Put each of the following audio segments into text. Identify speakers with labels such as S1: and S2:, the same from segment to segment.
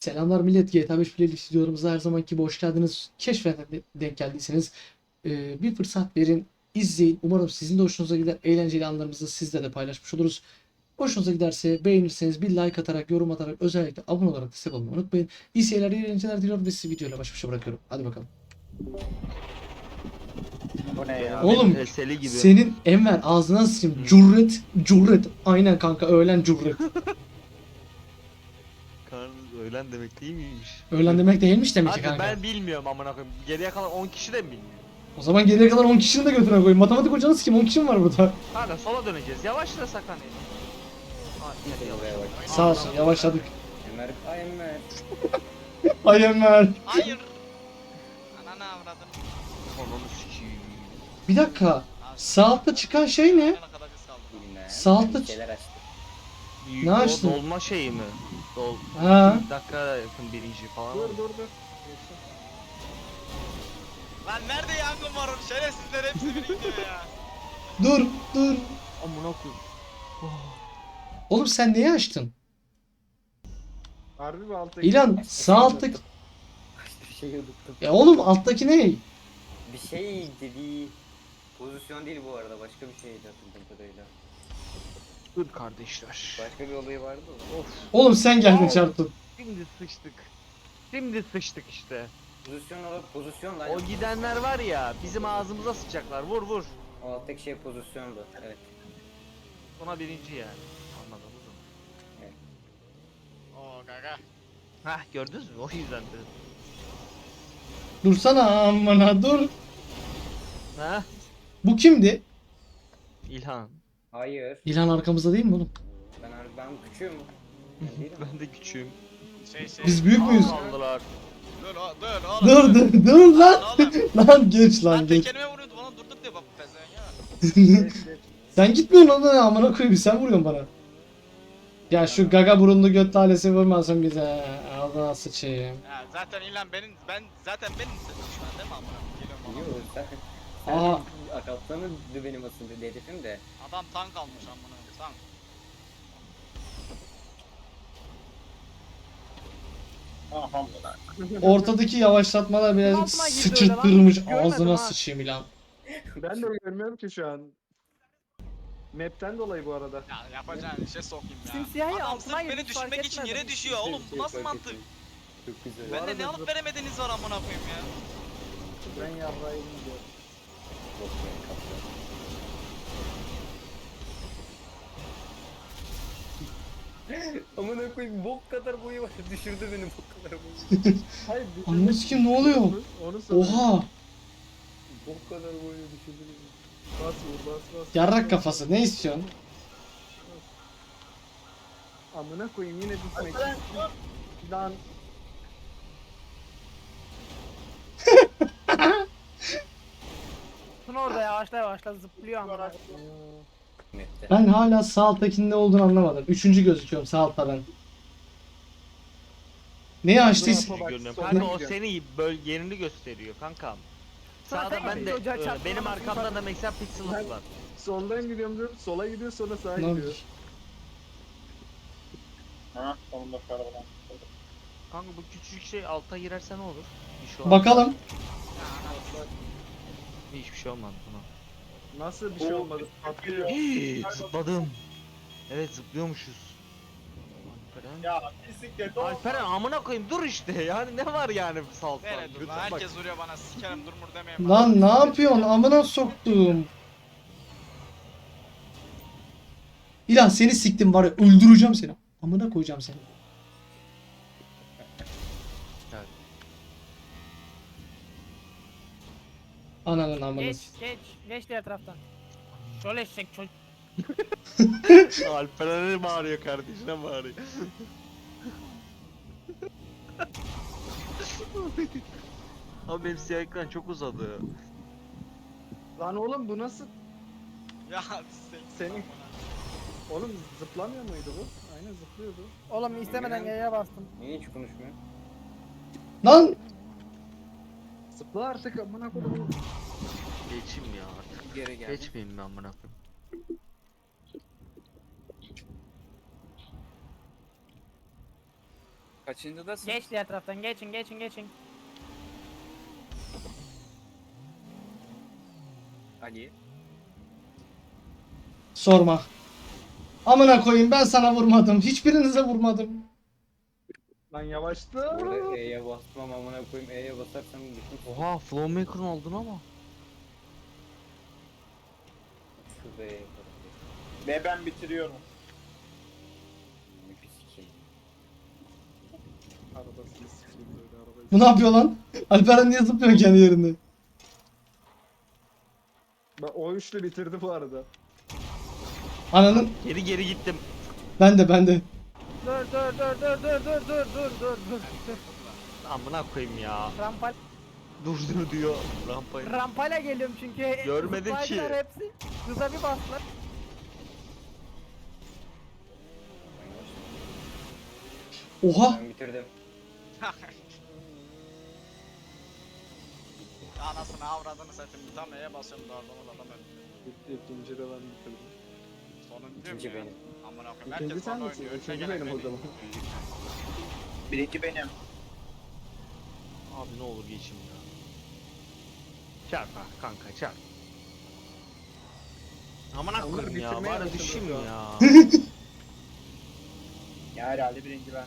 S1: Selamlar millet GTA 5 playlist videolarımıza her zamanki gibi hoş geldiniz. Keşfete denk geldiyseniz e, bir fırsat verin, izleyin. Umarım sizin de hoşunuza gider. Eğlenceli anlarımızı sizle de paylaşmış oluruz. Hoşunuza giderse beğenirseniz bir like atarak, yorum atarak, özellikle abone olarak destek olmayı unutmayın. İyi seyirler, iyi eğlenceler diliyorum ve sizi videoyla baş başa bırakıyorum. Hadi bakalım.
S2: Bu ne ya?
S1: Oğlum,
S3: Peseli gibi.
S1: Senin Enver ağzına sıçayım. Cüret, cüret. Aynen kanka öğlen cüret.
S3: Öğlen demek değil miymiş?
S1: Öğlen demek değilmiş demek ki
S3: Hadi
S1: kanka.
S3: ben bilmiyorum amına koyayım. Geriye kalan 10 kişi de mi bilmiyor?
S1: O zaman geriye kalan 10 kişinin de götüne koyayım. Matematik hocanız kim? 10 kişi mi var burada?
S3: Kanka sola döneceğiz. Hani. Ha,
S2: Hadi
S3: yavaş.
S1: Sağ olsun yavaşladık.
S2: Ömer, ay Ömer.
S1: Ay Enver.
S4: Hayır. Ananı
S3: sikiyim.
S1: Bir dakika. Sağ altta çıkan şey ne? Sağ altta-
S2: Bir şeyler açtı.
S3: Büyük
S1: Ne
S3: o
S1: açtın?
S3: Dolma şeyi mi? Dol.
S1: Ha.
S3: Bir dakika yakın birinci falan.
S2: Dur dur dur.
S4: Lan nerede yangın var oğlum? Şerefsizler hepsi biriktiriyor ya.
S1: Dur dur.
S3: Amına koyayım.
S1: Oğlum sen neyi açtın?
S5: Harbi mi altta?
S1: İlan sağ alttaki...
S2: Bir şey unuttum.
S1: Ya oğlum alttaki ne?
S2: Bir şey dedi. Pozisyon değil bu arada. Başka bir şeydi hatırladığım kadarıyla.
S3: Dur kardeşler.
S2: Başka bir olayı vardı da.
S3: Of.
S1: Oğlum sen geldin çarptın.
S3: Şimdi sıçtık. Şimdi sıçtık işte.
S2: Pozisyon olarak pozisyon.
S3: O gidenler var ya bizim ağzımıza sıçacaklar. Vur vur.
S2: O alttaki şey pozisyondu. Evet.
S3: Ona birinci yani. Anladınız mı?
S4: Oo gaga.
S3: Hah gördünüz mü? O yüzden dedim.
S1: Dursana amına dur.
S3: Hah.
S1: Bu kimdi?
S3: İlhan.
S2: Hayır.
S1: İlhan arkamızda değil mi oğlum?
S2: Ben ben küçüğüm. Ben değilim.
S3: Ben de küçüğüm.
S4: Şey şey.
S1: Biz büyük müyüz?
S3: Aldılar.
S4: Dur dur oğlum.
S1: Dur dur dur lan.
S4: Lan
S1: geç lan
S4: Lan
S1: geç.
S4: tekerime vuruyordu bana durduk diyor bak bu pezevenk ya.
S1: Sen gitmiyorsun ona amına koyayım sen vuruyorsun bana. Ya şu gaga burunlu göt lalesi vurmasın bize. Ağzına sıçayım.
S4: Ya zaten ilan benim ben zaten benim düşman değil mi amına? Geliyorum
S2: Yok sen. Kaptanı benim aslında hedefim de.
S4: Adam tank almış amına. Tank.
S1: Ortadaki yavaşlatmalar birazcık sıçırttırmış.
S6: öyle lan. Görmedim
S1: Ağzına
S6: ha.
S1: sıçayım ilan.
S5: Ben de görmüyorum ki şu an. Map'ten dolayı bu arada.
S4: Ya yapacağın işe sokayım ya. Adam
S6: altına
S4: sırf beni
S6: fark
S4: düşürmek için
S6: etmedim.
S4: yere düşüyor oğlum. Bu nasıl
S2: Fark
S4: mantık?
S2: ettim. Çok güzel.
S4: Ben de ne alıp veremediğiniz var amına koyayım ya.
S5: Ben yarrağıyım diyor.
S2: Kaptan. Amına koyayım bok kadar boyu var. Düşürdü beni bok kadar boyu.
S5: Hayır.
S1: Ananı sikeyim, ne oluyor?
S5: Onu, onu sana.
S1: Oha.
S2: Bok kadar boyu düşürdü beni.
S5: Bas vur bas bas.
S1: Yarrak kafası ne istiyorsun?
S5: Amına koyayım yine düşmek. Lan.
S6: Tun orada yavaşla yavaşla zıplıyor ama.
S2: Map'te.
S1: Ben hala sağ alttakinin ne olduğunu anlamadım. Üçüncü gözüküyorum sağ altta ben. Neyi açtıysa...
S5: Bak,
S3: Kanka o
S5: gidiyorum.
S3: seni böl yerini gösteriyor kankam.
S6: Zaten
S3: Sağda ben de
S6: gidiyor,
S3: e, benim arkamda da mesela pixel var.
S5: Soldan gidiyorum diyorum. Sola gidiyor sonra sağa
S1: Ne
S5: gidiyor.
S3: Kanka bu küçücük şey alta girerse ne olur? Bir şey olmaz.
S1: Bakalım.
S3: Hiçbir şey olmadı buna.
S5: Nasıl bir şey olmadı? Patlıyor.
S3: Hii, Zıpladım. Evet zıplıyormuşuz. Alperen. Ya bisiklet Alperen amına koyayım dur işte yani ne var yani salsa.
S4: Nere dur lan
S3: Bak,
S4: herkes vuruyor bana sikerim durmur demeyin bana.
S1: Lan ne yapıyorsun? Amına soktum. İlan seni siktim var ya öldüreceğim seni. Amına koyacağım seni. Ananın amını.
S6: Geç geç geç diğer taraftan. Şöyle eşek çocuk.
S3: Alperen'e bağırıyor kardeşine bağırıyor. Abi benim siyah ekran çok uzadı.
S5: Lan oğlum bu nasıl?
S4: Ya
S5: Senin- Oğlum zıplamıyor muydu bu? Aynen zıplıyordu.
S6: Oğlum istemeden yaya bastım.
S2: Niye hiç konuşmuyor?
S1: Lan
S5: Zıpla artık amına koyayım.
S3: Geçeyim ya artık.
S2: Geri gel.
S3: Geçmeyeyim ben amına koyayım.
S7: Kaçıncıdasın?
S6: Geç diğer taraftan geçin geçin geçin.
S7: Ali.
S1: Sorma. Amına koyayım ben sana vurmadım. Hiçbirinize vurmadım.
S5: Lan yavaştı.
S2: Burada E'ye basmam amına koyayım. E'ye basarsam bütün
S3: Oha Flowmaker'ın oldun ama.
S2: E'ye basarım.
S8: Ve ben bitiriyorum.
S2: Ne pis.
S5: Arabasını sikeyim böyle arabayı.
S1: Bu ne yapıyor lan? Alperen niye zıplıyor kendi yerinde?
S5: Ben o üçlü bitirdi bu arada.
S1: Ananın
S3: Geri geri gittim.
S1: ben de ben de.
S6: Dur dur dur dur dur dur dur dur dur dur.
S3: Amına koyayım ya.
S6: Rampal
S3: Dur dur diyor. Rampayı.
S6: rampayla geliyorum çünkü.
S3: Görmedim ki.
S6: Zıplaydılar hepsi. Kıza bir bastılar.
S1: Oha.
S2: Ben bitirdim.
S4: Anasını avradını satayım. Tam E'ye basıyorum da oradan adam öldü.
S5: İkinci de ben bitirdim.
S4: Sonuncuyum
S2: İkinci
S4: ya.
S2: benim.
S4: Amına koyayım.
S5: İkinci sen
S4: bana
S5: misin?
S4: oynuyor. Önüne
S5: İkinci
S4: gelen
S5: benim o zaman.
S8: Birinci benim.
S3: Abi ne olur geçeyim ya. Çarpma kanka çarp. Amına
S5: Onları
S3: koyayım ya.
S5: bitirmeye
S3: Bari düşeyim
S5: an.
S3: ya.
S8: Ya herhalde birinci ben.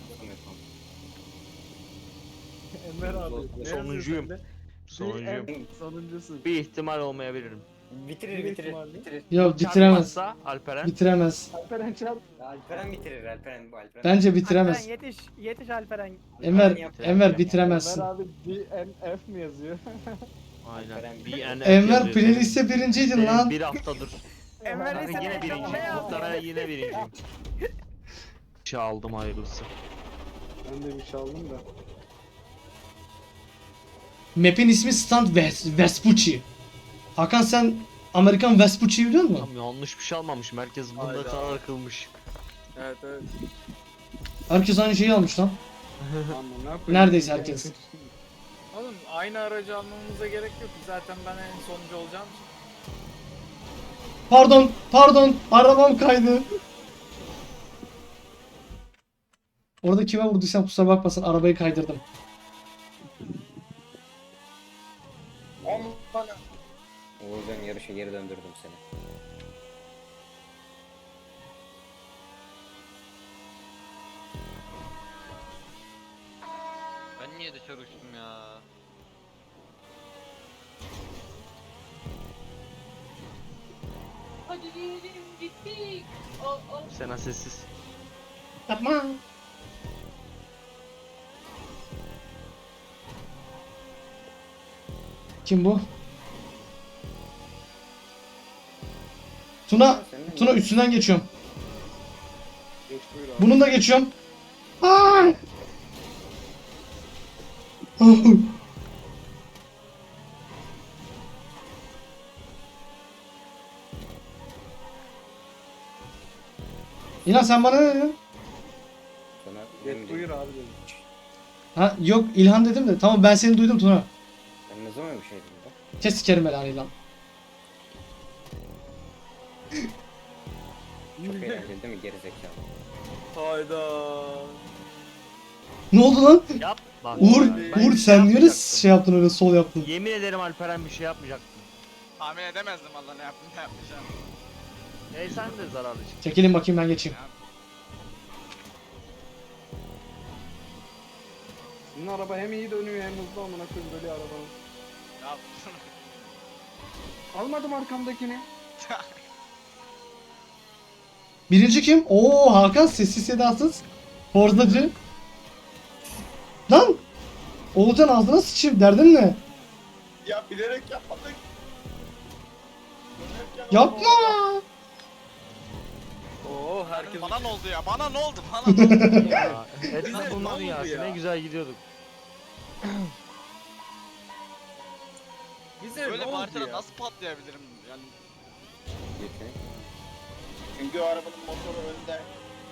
S5: Enver abi. ne
S3: Sonuncuyum.
S5: yazıyor
S3: Sonuncuyum.
S5: sende? Bir en sonuncusun.
S3: Bir ihtimal olmayabilirim.
S2: Bitirir bitirir. Bitirir.
S1: Ya bitiremez.
S3: Çarpmazsa Alperen.
S1: Bitiremez.
S5: Alperen çarp.
S2: Alperen bitirir Alperen bu Alperen.
S1: Bence bitiremez.
S6: Alperen yetiş yetiş Alperen.
S1: Enver, Enver bitiremezsin.
S5: Enver abi DNF mi yazıyor?
S3: Aynen.
S2: Alperen
S3: Bir. NF
S1: Enver
S3: yazıyor.
S1: playlist'te birinciydin
S3: Senin
S1: lan.
S3: Bir haftadır.
S6: Enver ise
S3: yine birinci. Mutlaka yine birinciyim. Bir şey aldım hayırlısı.
S5: ben de bir şey aldım da.
S1: Map'in ismi Stand Ves Vespucci. Hakan sen Amerikan Vespucci'yi biliyor musun?
S3: Tam yanlış bir şey almamışım. Herkes bunda
S7: Hayda.
S3: karar kılmış.
S7: Evet evet.
S1: Herkes aynı şeyi almış lan.
S5: Koyayım.
S1: Neredeyse herkes.
S7: Oğlum aynı aracı almamıza gerek yok. Zaten ben en sonuncu olacağım.
S1: Pardon, pardon. Arabam kaydı. Orada kime vurduysam kusura bakmasın arabayı kaydırdım.
S2: O yüzden yarışa geri döndürdüm seni.
S4: Ben niye dışarı uçtum ya?
S9: Hadi diyelim gittik. O, o.
S3: Sena sessiz.
S1: Yapma. Kim bu? Tuna, Tuna üstünden geçiyorum.
S5: Geç buyur abi.
S1: Bunun da geçiyorum. Aa! İnan sen bana ne dedin?
S2: Sana
S5: Geç buyur abi dedim.
S1: Ha yok İlhan dedim de tamam ben seni duydum Tuna.
S2: Ben ne zaman bir şey dedim be?
S1: Kes sikerim belanı lan.
S2: Çok eğlenceli değil mi gerizekalı?
S7: Hayda.
S1: Ne oldu lan?
S3: Yap. Bak.
S1: Uğur,
S3: ben
S1: Uğur
S3: bir
S1: sen niye öyle
S3: yapmayacaktım.
S1: şey yaptın öyle sol yaptın?
S3: Yemin ederim Alperen bir şey yapmayacaktı.
S4: Tahmin edemezdim valla ne yaptım ne yapacağım.
S3: E sen de zararlı çıktın.
S1: Çekilin bakayım ben geçeyim.
S5: Sizin araba hem iyi dönüyor hem hızlı amına koyayım böyle arabanın.
S4: Ne yaptın?
S5: Almadım arkamdakini.
S1: Birinci kim? Oo Hakan sessiz sedasız. Forzacı. Lan! Oğulcan ağzına sıçayım derdin ne?
S8: Ya bilerek yapmadık.
S1: Yapma!
S7: Oo herkes
S4: Bana ne oldu ya? Bana ne oldu? Bana ne oldu?
S3: Ya, Etraf
S7: ne
S3: bunlar
S7: oldu
S3: dünyası
S7: ya?
S3: ne güzel gidiyorduk.
S7: Bize ne
S4: Böyle bir
S7: oldu ya?
S4: nasıl patlayabilirim? Yani
S2: Geçen.
S8: Çünkü o arabanın motoru önde.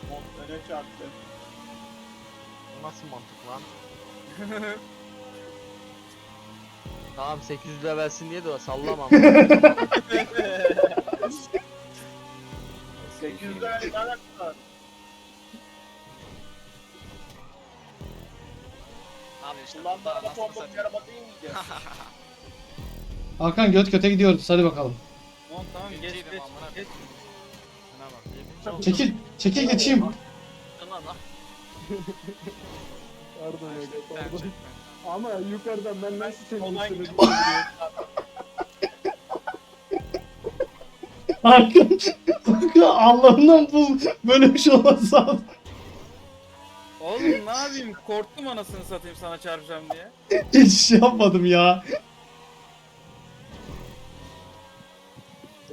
S8: Mot öne çarptı.
S3: Bu nasıl mantık lan? tamam 800 levelsin diye de sallamam.
S8: 800'de ne alakası var?
S4: Abi işte bundan
S8: araba
S4: anasını
S8: Ford'un
S4: satayım.
S8: araba değil miydi?
S1: Hakan göt göte gidiyoruz. Hadi bakalım.
S7: Tamam tamam geç geç. geç.
S1: Çekil. Çekil geçeyim.
S4: Lan lan.
S5: Pardon
S4: Ben
S5: pardon. Ama yukarıdan ben nasıl düşebiliyorum?
S1: Hakan. Hakan Allah'ından bul. Böyle bir şey olmaz abi.
S7: Oğlum ne yapayım korktum anasını satayım sana çarpacağım diye.
S1: Geçiş yapmadım ya.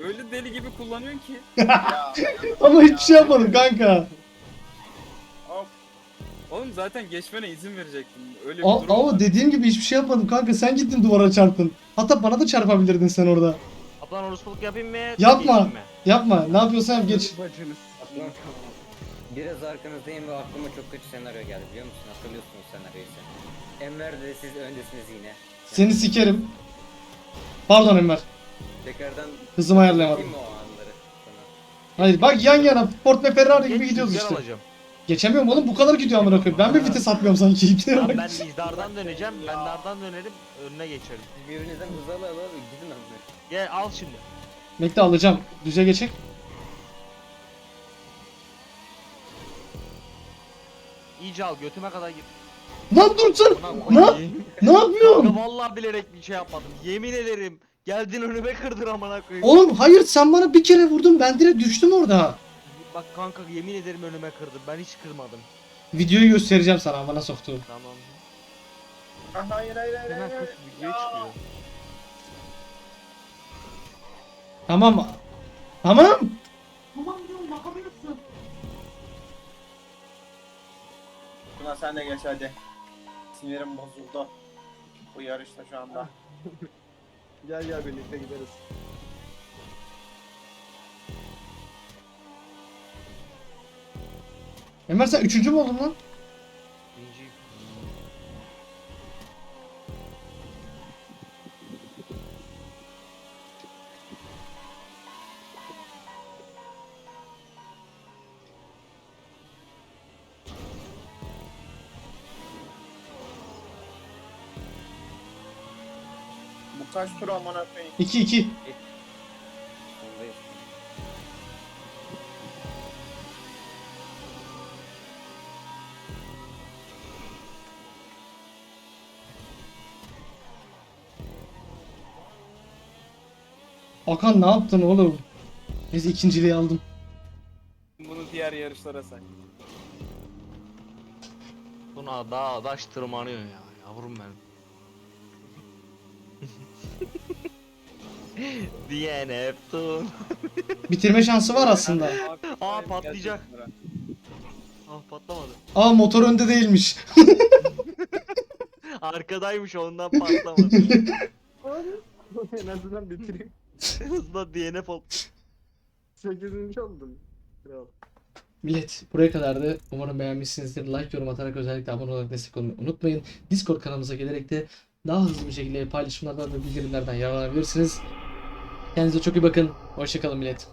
S7: Öyle deli gibi kullanıyorsun ki.
S8: ya.
S1: Ama hiçbir şey yapmadım kanka.
S8: Of.
S7: Oğlum zaten geçmene izin verecektim. Öyle bir
S1: A-
S7: durum
S1: ama dediğim gibi hiçbir şey yapmadım kanka. Sen gittin duvara çarptın. Hatta bana da çarpabilirdin sen orada.
S3: Ablan orospuluk yapayım mı?
S1: Yapma.
S3: mi?
S1: Yapma. Ne yapıyorsan yap geç.
S5: Bacınız.
S2: Biraz arkanızdayım ve aklıma çok kötü senaryo geldi biliyor musun? Hatırlıyorsunuz senaryoyu sen. Enver de siz öndesiniz yine.
S1: Seni sikerim. Pardon Enver.
S2: Tekrardan
S1: Hızımı ayarlayamadım.
S2: Kim o anları sana?
S1: Hayır bak yan yana Ford ve Ferrari gibi
S3: Geç,
S1: gidiyoruz
S3: rüzgar
S1: işte.
S3: alacağım.
S1: Geçemiyorum oğlum bu kadar gidiyor amına koyayım. Ben mi vites atmıyorum sanki? Bak.
S3: ben izdardan döneceğim. Ben dardan dönerim. Önüne geçerim.
S2: Siz birbirinizden hız ala ala gidin amına.
S3: Gel al şimdi.
S1: Bekle alacağım. Düze geçek.
S3: İyice al götüme kadar gir.
S1: Lan.
S3: Buna
S1: Ne? Ne yapıyorsun?
S3: Kanka vallahi bilerek bir şey yapmadım. Yemin ederim. Geldin önüme kırdın amına koyayım.
S1: Oğlum hayır sen bana bir kere vurdun ben direkt düştüm orada.
S3: Bak kanka yemin ederim önüme kırdın. Ben hiç kırmadım.
S1: Videoyu göstereceğim sana bana soktuğum.
S3: Tamam.
S8: Ah, Hayır hayır hayır
S3: Hemen
S8: hayır.
S3: kız videoya çıkıyor.
S1: Tamam. Tamam.
S8: Tuna sen de geç hadi. Sinirim bozuldu. Bu yarışta şu anda.
S5: Gel gel birlikte gideriz.
S1: Ömer sen üçüncü mü oldun lan?
S8: Kaç tur amına koyayım?
S1: 2 2.
S2: Sondayız.
S1: Hakan ne yaptın oğlum? Neyse ikinciliği aldım.
S7: Bunu diğer yarışlara say.
S3: Buna dağ daş tırmanıyor ya yavrum benim. Diye Neptun.
S1: Bitirme şansı var aslında.
S3: Aa patlayacak. Ah patlamadı.
S1: Aa motor önde değilmiş.
S3: Arkadaymış ondan patlamadı.
S5: en azından bitireyim.
S3: Hızla DNF ol.
S5: 8. oldum. Kral.
S1: Millet buraya kadardı. Umarım beğenmişsinizdir. Like, yorum atarak özellikle abone olarak destek olmayı unutmayın. Discord kanalımıza gelerek de daha hızlı bir şekilde paylaşımlardan ve bildirimlerden yararlanabilirsiniz. Kendinize çok iyi bakın. Hoşçakalın millet.